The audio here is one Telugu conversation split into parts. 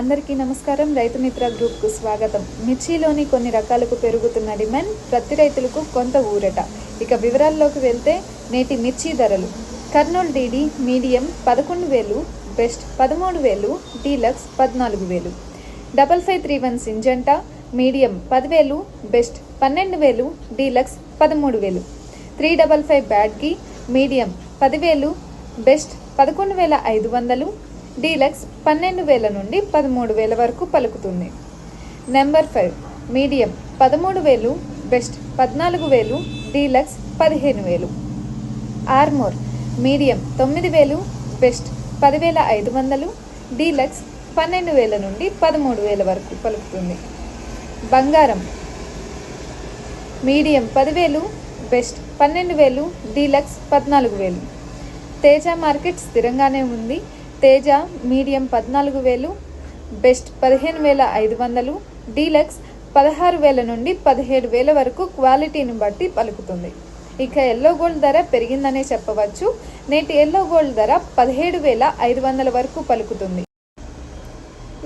అందరికీ నమస్కారం. రైతు మిత్ర గ్రూప్కు స్వాగతం. మిర్చిలోని కొన్ని రకాలకు పెరుగుతున్న డిమాండ్ ప్రతి రైతులకు కొంత ఊరట. ఇక వివరాల్లోకి వెళ్తే నేటి మిర్చి ధరలు. కర్నూలు డీడీ మీడియం పదకొండు వేలు బెస్ట్ పదమూడు వేలు డీలక్స్ పద్నాలుగు వేలు. Double five three one Syngenta medium పదివేలు బెస్ట్ పన్నెండు వేలు డీలక్స్ పదమూడు వేలు. త్రీ డబల్ ఫైవ్ బ్యాడ్కి మీడియం పదివేలు బెస్ట్ పదకొండు వేల ఐదు వందలు డీలక్స్ పన్నెండు వేల నుండి పదమూడు వేల వరకు పలుకుతుంది. నెంబర్ ఫైవ్ మీడియం పదమూడు వేలు బెస్ట్ పద్నాలుగు వేలు డీలక్స్ పదిహేను వేలు. ఆర్మోర్ మీడియం తొమ్మిది వేలు బెస్ట్ పదివేల ఐదు వందలు డీలక్స్ పన్నెండు వేల నుండి పదమూడు వేల వరకు పలుకుతుంది. బంగారం మీడియం పదివేలు బెస్ట్ పన్నెండు వేలు డీలక్స్ పద్నాలుగు వేలు. తేజ మార్కెట్ స్థిరంగానే ఉంది. తేజ మీడియం పద్నాలుగు వేలు బెస్ట్ పదిహేను వేల ఐదు వందలు డీలక్స్ పదహారు వేల నుండి పదిహేడు వేల వరకు క్వాలిటీని బట్టి పలుకుతుంది. ఇక ఎల్లో గోల్డ్ ధర పెరిగిందనే చెప్పవచ్చు. నేటి ఎల్లో గోల్డ్ ధర పదిహేడు వేల ఐదు వందల వరకు పలుకుతుంది.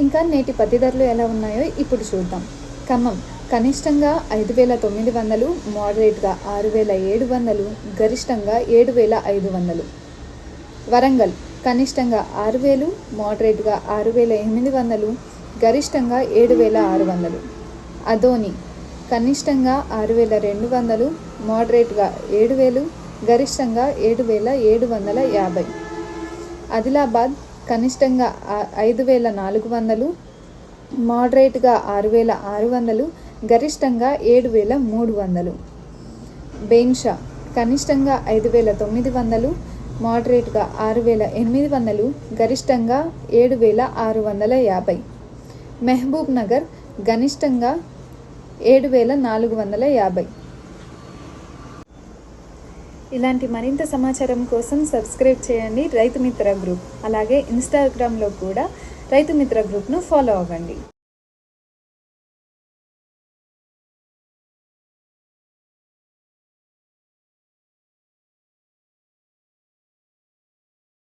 ఇంకా నేటి పత్తి ధరలు ఎలా ఉన్నాయో ఇప్పుడు చూద్దాం. ఖమ్మం కనిష్టంగా ఐదు వేల తొమ్మిది వందలు మోడరేట్గా ఆరు వేల ఏడు వందలు గరిష్టంగా ఏడు వేల ఐదు వందలు. వరంగల్ కనిష్టంగా ఆరు వేలు మోడరేట్గా ఆరు వేల ఎనిమిది వందలు గరిష్టంగా ఏడు వేల ఆరు వందలు. అదోని కనిష్టంగా ఆరు వేల రెండు వందలు మోడరేట్గా ఏడు వేలు గరిష్టంగా ఏడు వేల ఏడు వందల యాభై. ఆదిలాబాద్ కనిష్టంగా ఐదు వేల నాలుగు వందలు మోడరేట్గా ఆరు వేల ఆరు వందలు గరిష్టంగా ఏడు వేల మూడు వందలు. బెయిన్షా కనిష్టంగా ఐదు వేల తొమ్మిది వందలు మోడరేట్గా ఆరు వేల ఎనిమిది వందలు గరిష్టంగా ఏడు వేల ఆరు వందల యాభై. మెహబూబ్ నగర్ గనిష్టంగా ఏడు వేల నాలుగు వందల యాభై. ఇలాంటి మరింత సమాచారం కోసం సబ్స్క్రైబ్ చేయండి రైతు మిత్ర గ్రూప్. అలాగే ఇన్స్టాగ్రామ్లో కూడా రైతు మిత్ర గ్రూప్ను ఫాలో అవ్వండి.